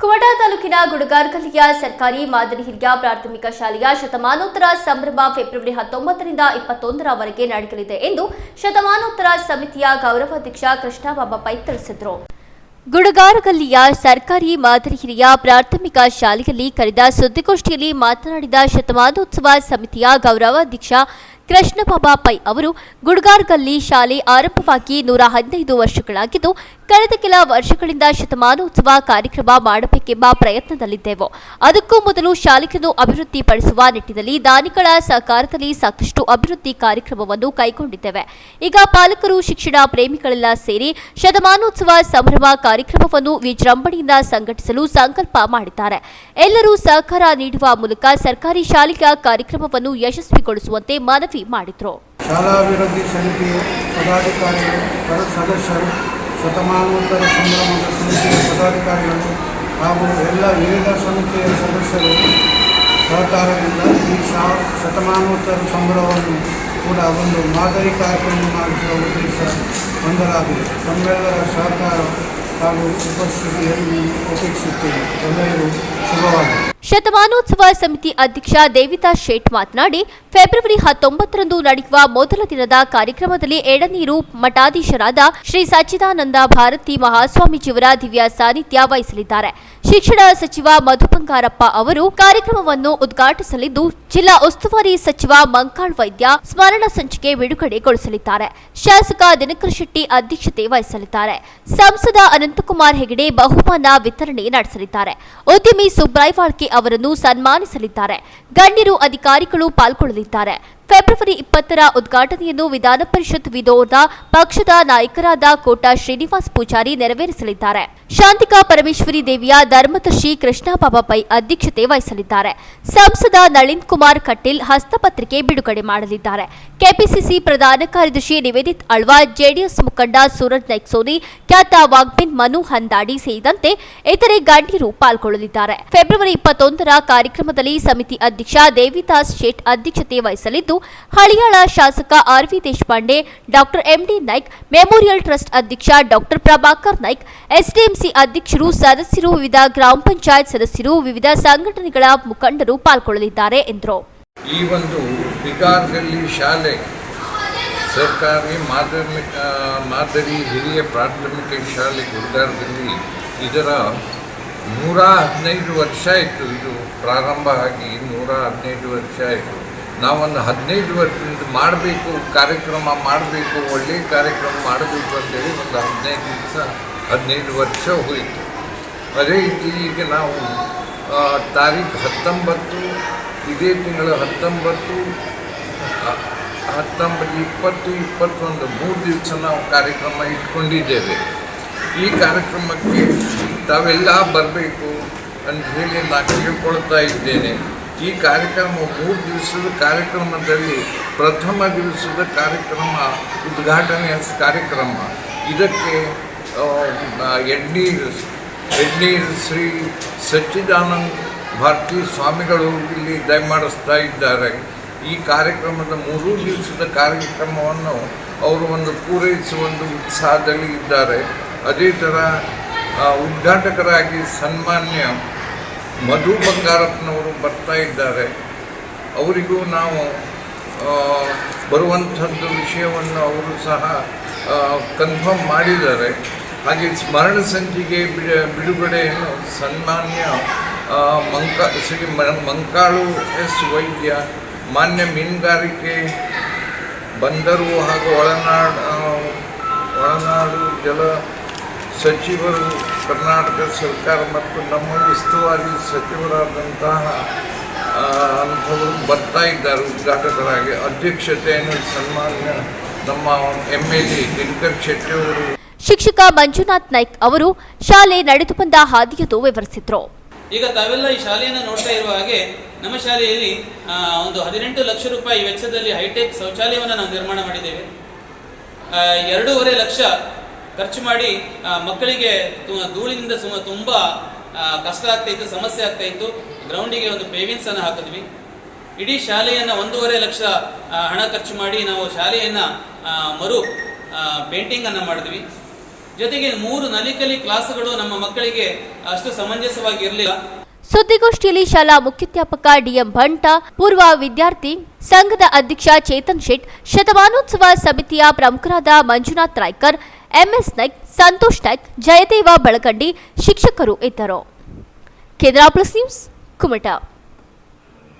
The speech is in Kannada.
ಕುಮಟಾ ತಾಲೂಕಿನ ಗುಡಗಾರ್ಗಲಿಯ ಸರ್ಕಾರಿ ಮಾದರಿ ಹಿರಿಯ ಪ್ರಾಥಮಿಕ ಶಾಲೆಯ ಶತಮಾನೋತ್ತರ ಸಂಭ್ರಮ ಫೆಬ್ರವರಿ ಹತ್ತೊಂಬತ್ತರಿಂದ ಇಪ್ಪತ್ತೊಂದರವರೆಗೆ ನಡೆಯಲಿದೆ ಎಂದು ಶತಮಾನೋತ್ತರ ಸಮಿತಿಯ ಗೌರವಾಧ್ಯಕ್ಷ ಕೃಷ್ಣಬಾಬಾ ಪೈ ತಿಳಿಸಿದರು. ಗುಡಗಾರಗಲ್ಲಿಯ ಸರ್ಕಾರಿ ಮಾದರಿ ಹಿರಿಯ ಪ್ರಾಥಮಿಕ ಶಾಲೆಯಲ್ಲಿ ಕರೆದ ಸುದ್ದಿಗೋಷ್ಠಿಯಲ್ಲಿ ಮಾತನಾಡಿದ ಶತಮಾನೋತ್ಸವ ಸಮಿತಿಯ ಗೌರವಾಧ್ಯಕ್ಷ ಕೃಷ್ಣಬಾಬಾ ಪೈ ಅವರು ಗುಡ್ಗಾರ್ಗಲ್ಲಿ ಶಾಲೆ ಆರಂಭವಾಗಿ ನೂರ ಹದಿನೈದು ವರ್ಷಗಳಾಗಿದ್ದು, ಕಳೆದ ಕೆಲ ವರ್ಷಗಳಿಂದ ಶತಮಾನೋತ್ಸವ ಕಾರ್ಯಕ್ರಮ ಮಾಡಬೇಕೆಂಬ ಪ್ರಯತ್ನದಲ್ಲಿದ್ದೆವು. ಅದಕ್ಕೂ ಮೊದಲು ಶಾಲೆಯನ್ನು ಅಭಿವೃದ್ಧಿಪಡಿಸುವ ನಿಟ್ಟಿನಲ್ಲಿ ದಾನಿಗಳ ಸಹಕಾರದಲ್ಲಿ ಸಾಕಷ್ಟು ಅಭಿವೃದ್ಧಿ ಕಾರ್ಯಕ್ರಮವನ್ನು ಕೈಗೊಂಡಿದ್ದೇವೆ. ಈಗ ಪಾಲಕರು, ಶಿಕ್ಷಣ ಪ್ರೇಮಿಗಳೆಲ್ಲ ಸೇರಿ ಶತಮಾನೋತ್ಸವ ಸಂಭ್ರಮ ಕಾರ್ಯಕ್ರಮವನ್ನು ವಿಜೃಂಭಣೆಯಿಂದ ಸಂಘಟಿಸಲು ಸಂಕಲ್ಪ ಮಾಡಿದ್ದಾರೆ. ಎಲ್ಲರೂ ಸಹಕಾರ ನೀಡುವ ಮೂಲಕ ಸರ್ಕಾರಿ ಶಾಲೆಯ ಕಾರ್ಯಕ್ರಮವನ್ನು ಯಶಸ್ವಿಗೊಳಿಸುವಂತೆ ಮನವಿ ಮಾಡಿದರು. ಶಾಲಾಭಿವೃದ್ಧಿ ಸಮಿತಿ ಪದಾಧಿಕಾರಿಗಳು ಸದಸ್ಯರು, ಶತಮಾನೋತ್ತರ ಸಂಭ್ರಮದ ಸಮಿತಿಯ ಪದಾಧಿಕಾರಿಗಳು ಹಾಗೂ ಎಲ್ಲ ವಿವಿಧ ಸಮಿತಿಯ ಸದಸ್ಯರು ಸಹಕಾರದಿಂದ ಈ ಶಾ, ಶತಮಾನೋತ್ತರ ಸಂಭ್ರಮವನ್ನು ಕೂಡ ಒಂದು ಮಾದರಿ ಕಾರ್ಯಕ್ರಮ ಮಾಡಿಸುವ ಉದ್ದೇಶ ಹೊಂದಲಾಗಿದೆ ತಮ್ಮೆಲ್ಲರ ಸಹಕಾರ ಹಾಗೂ ಉಪಸ್ಥಿತಿಯನ್ನು ಅಪೇಕ್ಷಿಸುತ್ತೇವೆ ಎಲ್ಲರಿಗೂ ಶುಭವಾಗಿದೆ ಶತಮಾನೋತ್ಸವ ಸಮಿತಿ ಅಧ್ಯಕ್ಷ ದೇವಿತಾ ಶೇಟ್ ಮಾತನಾಡಿ, ಫೆಬ್ರವರಿ ಹತ್ತೊಂಬತ್ತರಂದು ನಡೆಯುವ ಮೊದಲ ದಿನದ ಕಾರ್ಯಕ್ರಮದಲ್ಲಿ ಎಡನೀರು ಮಠಾಧೀಶರಾದ ಶ್ರೀ ಸಚ್ಚಿದಾನಂದ ಭಾರತಿ ಮಹಾಸ್ವಾಮೀಜಿಯವರ ದಿವ್ಯ ಸಾನ್ನಿಧ್ಯ ವಹಿಸಲಿದ್ದಾರೆ. ಶಿಕ್ಷಣ ಸಚಿವ ಮಧು ಬಂಗಾರಪ್ಪ ಅವರು ಕಾರ್ಯಕ್ರಮವನ್ನು ಉದ್ಘಾಟಿಸಲಿದ್ದು, ಜಿಲ್ಲಾ ಉಸ್ತುವಾರಿ ಸಚಿವ ಮಂಕಾಳ್ ವೈದ್ಯ ಸ್ಮರಣ ಸಂಚಿಕೆ ಬಿಡುಗಡೆಗೊಳಿಸಲಿದ್ದಾರೆ. ಶಾಸಕ ದಿನಕರ ಶೆಟ್ಟಿ ಅಧ್ಯಕ್ಷತೆ ವಹಿಸಲಿದ್ದಾರೆ. ಸಂಸದ ಅನಂತಕುಮಾರ್ ಹೆಗಡೆ ಬಹುಮಾನ ವಿತರಣೆ ನಡೆಸಲಿದ್ದಾರೆ. ಉದ್ಯಮಿ ಸುಬ್ರಾಯ್ ವಾಳ್ಕೆ ಅವರನ್ನು ಸನ್ಮಾನಿಸಲಿದ್ದಾರೆ. ಗಣ್ಯರು ಅಧಿಕಾರಿಗಳು ಪಾಲ್ಗೊಳ್ಳಲಿದ್ದಾರೆ. ಫೆಬ್ರವರಿ ಇಪ್ಪತ್ತರ ಉದ್ಘಾಟನೆಯನ್ನು ವಿಧಾನ ಪರಿಷತ್ ವಿರೋಧ ಪಕ್ಷದ ನಾಯಕರಾದ ಕೋಟಾ ಶ್ರೀನಿವಾಸ್ ಪೂಜಾರಿ ನೆರವೇರಿಸಲಿದ್ದಾರೆ. ಶಾಂತಿಕಾ ಪರಮೇಶ್ವರಿ ದೇವಿಯ ಧರ್ಮದರ್ಶಿ ಕೃಷ್ಣಬಾಬಾ ಪೈ ಅಧ್ಯಕ್ಷತೆ ವಹಿಸಲಿದ್ದಾರೆ. ಸಂಸದ ನಳಿನ್ ಕುಮಾರ್ ಕಟೀಲ್ ಹಸ್ತಪತ್ರಿಕೆ ಬಿಡುಗಡೆ ಮಾಡಲಿದ್ದಾರೆ. ಕೆಪಿಸಿಸಿ ಪ್ರಧಾನ ಕಾರ್ಯದರ್ಶಿ ನಿವೇದಿತ್ ಅಳ್ವಾ, ಜೆಡಿಎಸ್ ಮುಖಂಡ ಸೂರಜ್ ನೈಕ್ಸೋನಿ, ಖ್ಯಾತ ವಾಗ್ಬಿನ್ ಮನು ಹಂದಾಡಿ ಸೇರಿದಂತೆ ಇತರೆ ಗಣ್ಯರು ಪಾಲ್ಗೊಳ್ಳಲಿದ್ದಾರೆ. ಫೆಬ್ರವರಿ ಇಪ್ಪತ್ತೊಂದರ ಕಾರ್ಯಕ್ರಮದಲ್ಲಿ ಸಮಿತಿ ಅಧ್ಯಕ್ಷ ದೇವಿದಾಸ್ ಶೇಟ್ ಅಧ್ಯಕ್ಷತೆ ವಹಿಸಲಿದ್ದು, ಹಳಿಯಾಳ ಶಾಸಕ RV Deshpande, doctor MD Naik, memorial trust ಅಧ್ಯಕ್ಷ ಡಾಕ್ಟರ್ ಪ್ರಭಾಕರ್ ನಾಯ್ಕ್, ಎಸ್ಡಿಎಂಸಿ ಅಧ್ಯಕ್ಷರು, ಸದಸ್ಯರು, ವಿವಿಧ ಗ್ರಾಮ ಪಂಚಾಯತ್ ಸದಸ್ಯರು, ವಿವಿಧ ಸಂಘಟನೆಗಳ ಮುಖಂಡರು ಪಾಲ್ಗೊಳ್ಳಲಿದ್ದಾರೆ ಎಂದರು. ಈ ಒಂದು ಬಿಕಾರ್ಗಲ್ಲಿ ಶಾಲೆ ಸರ್ಕಾರಿ ಮಾಧ್ಯಮಿಕ, ಮಾದರಿ ಹಿರಿಯ ಪ್ರಾಥಮಿಕ ಶಾಲೆ ಗುರುದಾರದಲ್ಲಿ ಇದರ ನೂರ ಹದಿನೈದು ವರ್ಷ ಆಯಿತು ಇದು ಪ್ರಾರಂಭ ಆಗಿ ನೂರ ಹದಿನೈದು ವರ್ಷ ಆಯಿತು. ನಾವೊಂದು ಹದಿನೈದು ವರ್ಷದಿಂದ ಮಾಡಬೇಕು, ಕಾರ್ಯಕ್ರಮ ಮಾಡಬೇಕು ಒಳ್ಳೆಯ ಕಾರ್ಯಕ್ರಮ ಮಾಡಬೇಕು ಅಂತೇಳಿ ಒಂದು ಹದಿನೈದು ದಿವಸ, ಹದಿನೈದು ವರ್ಷ ಹೋಯಿತು. ಅದೇ ರೀತಿ ಈಗ ನಾವು ತಾರೀಕು ಹತ್ತೊಂಬತ್ತು, ಇದೇ ತಿಂಗಳು ಹತ್ತೊಂಬತ್ತು ಹತ್ತೊಂಬತ್ತು, ಇಪ್ಪತ್ತು, ಇಪ್ಪತ್ತೊಂದು, ಮೂರು ದಿವಸ ನಾವು ಕಾರ್ಯಕ್ರಮ ಇಟ್ಕೊಂಡಿದ್ದೇವೆ. ಈ ಕಾರ್ಯಕ್ರಮಕ್ಕೆ ತಾವೆಲ್ಲ ಬರಬೇಕು ಅಂತ ಹೇಳಿ ನಾನು ಕೇಳ್ಕೊಳ್ತಾ ಇದ್ದೇನೆ. ಈ ಕಾರ್ಯಕ್ರಮ ಮೂರು ದಿವಸದ ಕಾರ್ಯಕ್ರಮದಲ್ಲಿ ಪ್ರಥಮ ದಿವಸದ ಕಾರ್ಯಕ್ರಮ, ಉದ್ಘಾಟನೆಯ ಕಾರ್ಯಕ್ರಮ. ಇದಕ್ಕೆ ಎಡ್ನೀರ್, ಎಡ್ನೀರು ಶ್ರೀ ಸಚ್ಚಿದಾನಂದ ಭಾರತೀ ಸ್ವಾಮಿಗಳು ಇಲ್ಲಿ ದಯಮಾಡಿಸ್ತಾ ಇದ್ದಾರೆ. ಈ ಕಾರ್ಯಕ್ರಮದ ಮೂರೂ ದಿವಸದ ಕಾರ್ಯಕ್ರಮವನ್ನು ಅವರು ಒಂದು ಪೂರೈಸುವ ಒಂದು ಉತ್ಸಾಹದಲ್ಲಿ ಇದ್ದಾರೆ. ಅದೇ ಥರ ಉದ್ಘಾಟಕರಾಗಿ ಸನ್ಮಾನ್ಯ ಮಧು ಬಂಗಾರಪ್ಪನವರು ಬರ್ತಾ ಇದ್ದಾರೆ. ಅವರಿಗೂ ನಾವು ಬರುವಂಥದ್ದು ವಿಷಯವನ್ನು ಅವರು ಸಹ ಕನ್ಫರ್ಮ್ ಮಾಡಿದ್ದಾರೆ. ಹಾಗೆ ಸ್ಮರಣ ಸಂಚಿಕೆ ಬಿಡ, ಬಿಡುಗಡೆಯನ್ನು ಸನ್ಮಾನ್ಯ ಮಂಕ ಶ್ರೀ ಮಂಕಾಳು ಎಸ್ ವೈದ್ಯ, ಮಾನ್ಯ ಮೀನುಗಾರಿಕೆ ಬಂದರು ಹಾಗೂ ಒಳನಾಡು ಒಳನಾಡು ಜಲ ಸಚಿವರು ಕರ್ನಾಟಕ ಸರ್ಕಾರ ಮತ್ತು ನಮ್ಮ ಉಸ್ತುವಾರಿ ಸಚಿವರಾದಂತಹ ಅಂಥವರು ಬರ್ತಾ ಇದ್ದಾರೆ ಉದ್ಘಾಟಕರಾಗಿ. ಅಧ್ಯಕ್ಷತೆಯನ್ನು ಸನ್ಮಾನ್ಯ ನಮ್ಮ M L A Dinakar Shetty ಅವರು. ಶಿಕ್ಷಕ ಮಂಜುನಾಥ್ ನಾಯ್ಕ್ ಅವರು ಶಾಲೆ ನಡೆದು ಬಂದ ಹಾದಿಯದು ವಿವರಿಸಿದ್ರು. ಈಗ ತಾವೆಲ್ಲ ಈ ಶಾಲೆಯನ್ನು ನೋಡ್ತಾ ಇರುವ ಹಾಗೆ ನಮ್ಮ ಶಾಲೆಯಲ್ಲಿ ಒಂದು ಹದಿನೆಂಟು ಲಕ್ಷ ರೂಪಾಯಿ ವೆಚ್ಚದಲ್ಲಿ ಹೈಟೆಕ್ ಶೌಚಾಲಯವನ್ನು ನಾವು ನಿರ್ಮಾಣ ಮಾಡಿದ್ದೇವೆ. ಎರಡೂವರೆ ಲಕ್ಷ ಖರ್ಚು ಮಾಡಿ ಮಕ್ಕಳಿಗೆ ಧೂಳಿನಿಂದ ತುಂಬ ಕಷ್ಟ ಆಗ್ತಾ ಇತ್ತು, ಸಮಸ್ಯೆ ಆಗ್ತಾ ಇತ್ತು. ಗ್ರೌಂಡಿಗೆ ಒಂದು ಪೇವಿನ್ಸನ್ನು ಹಾಕಿದ್ವಿ. ಇಡೀ ಶಾಲೆಯನ್ನ ಒಂದೂವರೆ ಲಕ್ಷ ಹಣ ಖರ್ಚು ಮಾಡಿ ನಾವು ಶಾಲೆಯನ್ನು ಮರು ಪೇಂಟಿಂಗ್ ಅನ್ನು ಮಾಡಿದ್ವಿ. ಜೊತೆಗೆ ಮೂರು ನಲಿಕಲಿ ಕ್ಲಾಸ್ಗಳು ನಮ್ಮ ಮಕ್ಕಳಿಗೆ ಅಷ್ಟು ಸಮಂಜಸವಾಗಿ ಇರಲಿಲ್ಲ ಸುದ್ದಿಗೋಷ್ಠಿಯಲ್ಲಿ ಶಾಲಾ ಮುಖ್ಯಾಧ್ಯಾಪಕ ಡಿಎಂ ಭಂಟ ಪೂರ್ವ ವಿದ್ಯಾರ್ಥಿ ಸಂಘದ ಅಧ್ಯಕ್ಷ ಚೇತನ್ ಶೆಟ್, ಶತಮಾನೋತ್ಸವ ಸಮಿತಿಯ ಪ್ರಮುಖರಾದ ಮಂಜುನಾಥ್ ರಾಯ್ಕರ್ ಎಂಎಸ್ ನಾಯ್ಕ್ ಸಂತೋಷ್ ನಾಯ್ಕ್ ಜಯದೇವ ಬಳಕಂಡಿ ಶಿಕ್ಷಕರು ಇದ್ದರು. ಕೇಂದ್ರ ಪ್ಲಸ್ ನ್ಯೂಸ್ ಕುಮಟಾ.